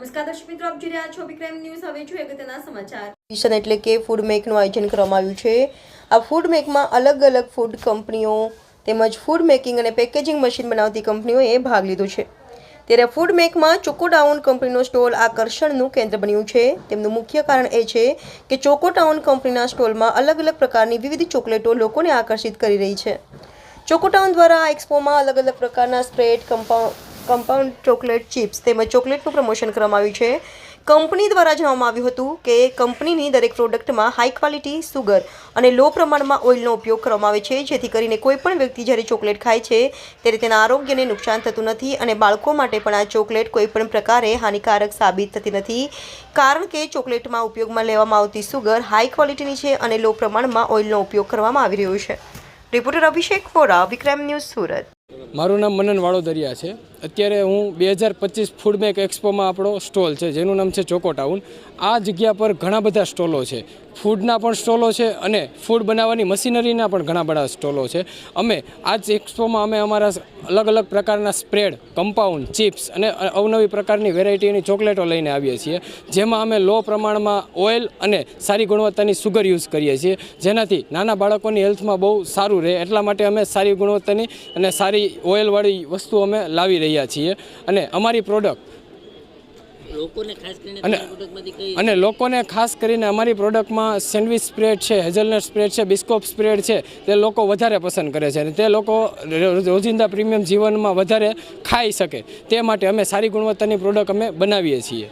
નમસ્કાર દર્શક મિત્રો, આપ જોઈ રહ્યા છો વિક્રમ ન્યૂઝ. હવે જોઈએ અગત્યના સમાચાર. મિશન એટલે કે ફૂડ મેકનું આયોજન કરવામાં આવ્યું છે. આ ફૂડ મેકમાં અલગ અલગ ફૂડ કંપનીઓ તેમજ ફૂડ મેકિંગ અને પેકેજિંગ મશીન બનાવતી કંપનીઓએ ભાગ લીધો છે. ત્યારે ફૂડ મેકમાં ચોકોડાઉન કંપનીનો સ્ટોલ આકર્ષણનું કેન્દ્ર બન્યું છે. તેમનું મુખ્ય કારણ એ છે કે ચોકોટાઉન કંપનીના સ્ટોલમાં અલગ અલગ પ્રકારની વિવિધ ચોકલેટો લોકોને આકર્ષિત કરી રહી છે. ચોકોટાઉન દ્વારા આ એક્સપોમાં અલગ અલગ પ્રકારના spread compound compound chocolate chips તેમજ ચોકલેટનું પ્રમોશન કરવામાં આવ્યું છે. કંપની દ્વારા જણાવવામાં આવ્યું હતું કે કંપનીની દરેક પ્રોડક્ટમાં હાઈ ક્વોલિટી સુગર અને લો પ્રમાણમાં ઓઇલનો ઉપયોગ કરવામાં આવે છે. જેથી કરીને કોઈપણ વ્યક્તિ જ્યારે ચોકલેટ ખાય છે, ત્યારે તેના આરોગ્યને નુકસાન થતું નથી અને બાળકો માટે પણ આ ચોકલેટ કોઈપણ પ્રકારે હાનિકારક સાબિત થતી નથી. કારણ કે ચોકલેટમાં ઉપયોગમાં લેવામાં આવતી સુગર હાઈ ક્વોલિટીની છે અને લો પ્રમાણમાં ઓઇલનો ઉપયોગ કરવામાં આવી રહ્યો છે. Reporter Abhishek Vora, Vikram news Surat. મારું નામ મનન વાડોદરિયા છે. અત્યારે હું બે હજાર પચીસ ફૂડમેક એક્સપોમાં આપણો સ્ટોલ છે, જેનું નામ છે ચોકો ટાઉન આ જગ્યા પર ઘણા બધા સ્ટોલો છે. ફૂડના પણ સ્ટોલો છે અને ફૂડ બનાવવાની મશીનરીના પણ ઘણા બધા સ્ટોલો છે. અમે આ જ એક્સપોમાં અમે અમારા અલગ અલગ પ્રકારના સ્પ્રેડ કમ્પાઉન્ડ ચિપ્સ અને અવનવી પ્રકારની વેરાયટીની ચોકલેટો લઈને આવીએ છીએ. જેમાં અમે લો પ્રમાણમાં ઓઇલ અને સારી ગુણવત્તાની સુગર યુઝ કરીએ છીએ. જેનાથી નાના બાળકોની હેલ્થમાં બહુ સારું રહે. એટલા માટે અમે સારી ગુણવત્તાની અને સારી ઓઇલવાળી વસ્તુ અમે લાવી રહ્યા છીએ અને અમારી પ્રોડક્ટ અને લોકોને ખાસ કરીને અમારી પ્રોડક્ટમાં સેન્ડવિચ સ્પ્રેડ છે હેઝલનટ સ્પ્રેડ છે બિસ્કોપ સ્પ્રેડ છે તે લોકો વધારે પસંદ કરે છે અને તે લોકો રોજિંદા પ્રીમિયમ જીવનમાં વધારે ખાઈ શકે. તે માટે અમે સારી ગુણવત્તાની પ્રોડક્ટ અમે બનાવીએ છીએ.